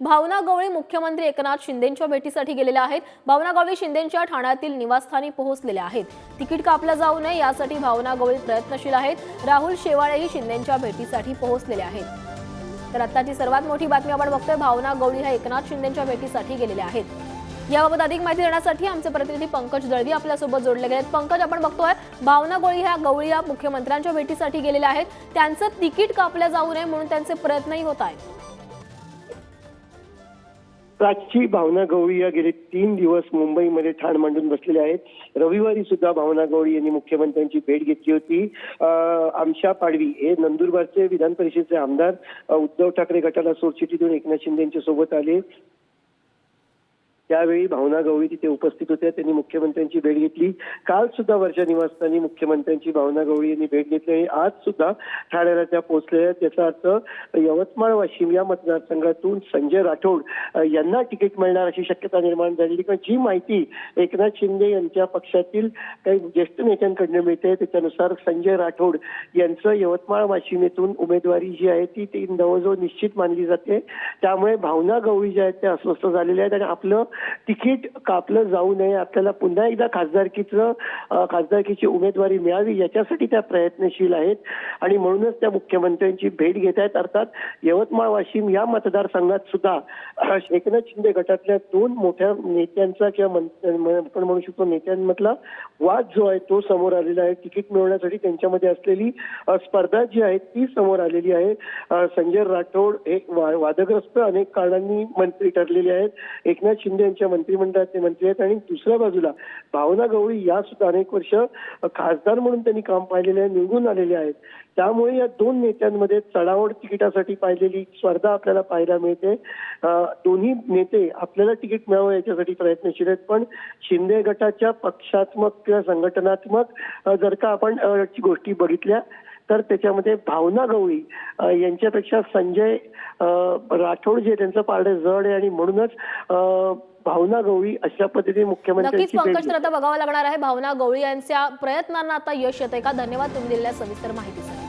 भावना गवळी मुख्यमंत्री एकनाथ शिंदेंच्या भेटीसाठी गेलेल्या आहेत. भावना गवळी शिंदेंच्या ठाण्यातील निवासस्थानी पोहोचलेल्या आहेत. तिकीट कापलं जाऊ नये यासाठी भावना गवळी प्रयत्नशील आहेत. राहुल शेवाळेही शिंदेंच्या भेटीसाठी पोहोचलेले आहेत. तर आत्ताची सर्वात मोठी बातमी आपण बघतोय. भावना गवळी ह्या एकनाथ शिंदेंच्या भेटीसाठी गेलेल्या आहेत. याबाबत अधिक माहिती देण्यासाठी आमचे प्रतिनिधी पंकज दळवी आपल्यासोबत जोडले गेले आहेत. पंकज आपण बघतोय भावना गवळी ह्या गवळी या मुख्यमंत्र्यांच्या भेटीसाठी गेलेल्या आहेत. त्यांचं तिकीट कापलं जाऊ नये म्हणून त्यांचे प्रयत्नही होत आहेत. प्राची भावना गवळी या गेले तीन दिवस मुंबईमध्ये ठाण मांडून बसलेले आहेत. रविवारी सुद्धा भावना गवळी यांनी मुख्यमंत्र्यांची भेट घेतली होती. आमशा पाडवी हे नंदुरबारचे विधान परिषदेचे आमदार उद्धव ठाकरे गटाला सोडचिठी देऊन एकनाथ शिंदे यांच्या सोबत आले. त्यावेळी भावना गवळी तिथे उपस्थित होत्या. त्यांनी मुख्यमंत्र्यांची भेट घेतली. काल सुद्धा वर्षा निवासस्थानी मुख्यमंत्र्यांची भावना गवळी यांनी भेट घेतली आणि आज सुद्धा ठाण्याला त्या पोहोचलेल्या आहेत. त्याचा अर्थ यवतमाळ वाशिम या मतदारसंघातून संजय राठोड यांना तिकीट मिळणार अशी शक्यता निर्माण झालेली. कारण जी माहिती एकनाथ शिंदे यांच्या पक्षातील काही ज्येष्ठ नेत्यांकडनं मिळते त्याच्यानुसार संजय राठोड यांचं यवतमाळ वाशिम येथून उमेदवारी जी आहे ती ती जवळजवळ निश्चित मानली जाते. त्यामुळे भावना गवळी ज्या आहेत त्या अस्वस्थ झालेल्या आहेत आणि आपलं तिकीट कापलं जाऊ नये. आपल्याला पुन्हा एकदा खासदारकीचं खासदारकीची उमेदवारी मिळावी याच्यासाठी त्या प्रयत्नशील आहेत. आणि म्हणूनच त्या मुख्यमंत्र्यांची भेट घेत आहेत. अर्थात यवतमाळ वाशिम या मतदारसंघात सुद्धा एकनाथ शिंदे गटातल्या दोन मोठ्या नेत्यांचा किंवा आपण म्हणू शकतो नेत्यांमधला वाद जो आहे तो समोर आलेला आहे. तिकीट मिळवण्यासाठी त्यांच्यामध्ये असलेली स्पर्धा जी आहे ती समोर आलेली आहे. संजय राठोड हे वादग्रस्त अनेक कारणांनी मंत्री ठरलेले आहेत. एकनाथ शिंदे यांच्या मंत्रिमंडळात मंत्री आहेत आणि दुसऱ्या बाजूला भावना गवळी या सुद्धा अनेक वर्ष खासदार म्हणून त्यांनी काम पाहिलेले आहे निवडून आलेले आहेत. त्यामुळे या दोन नेत्यांमध्ये चढावड तिकिटासाठी पाहिलेली स्पर्धा आपल्याला पाहायला मिळते. दोन्ही नेते आपल्याला तिकीट मिळावं याच्यासाठी प्रयत्नशील आहेत पण शिंदे गटाच्या पक्षात्मक किंवा संघटनात्मक जर का आपण ची गोष्टी बघितल्या तर त्याच्यामध्ये भावना गवळी यांच्यापेक्षा संजय राठोड जे त्यांचं पारडे जड आहे आणि म्हणूनच भावना गवळी अशा पद्धतीने नक्कीच मुख्यमंत्र्यांची भेट पंकज तर आता बघावं लागणार आहे. भावना गवळी यांच्या प्रयत्नांना आता यश येतंय का? धन्यवाद तुम्ही दिलेल्या सविस्तर माहितीसाठी.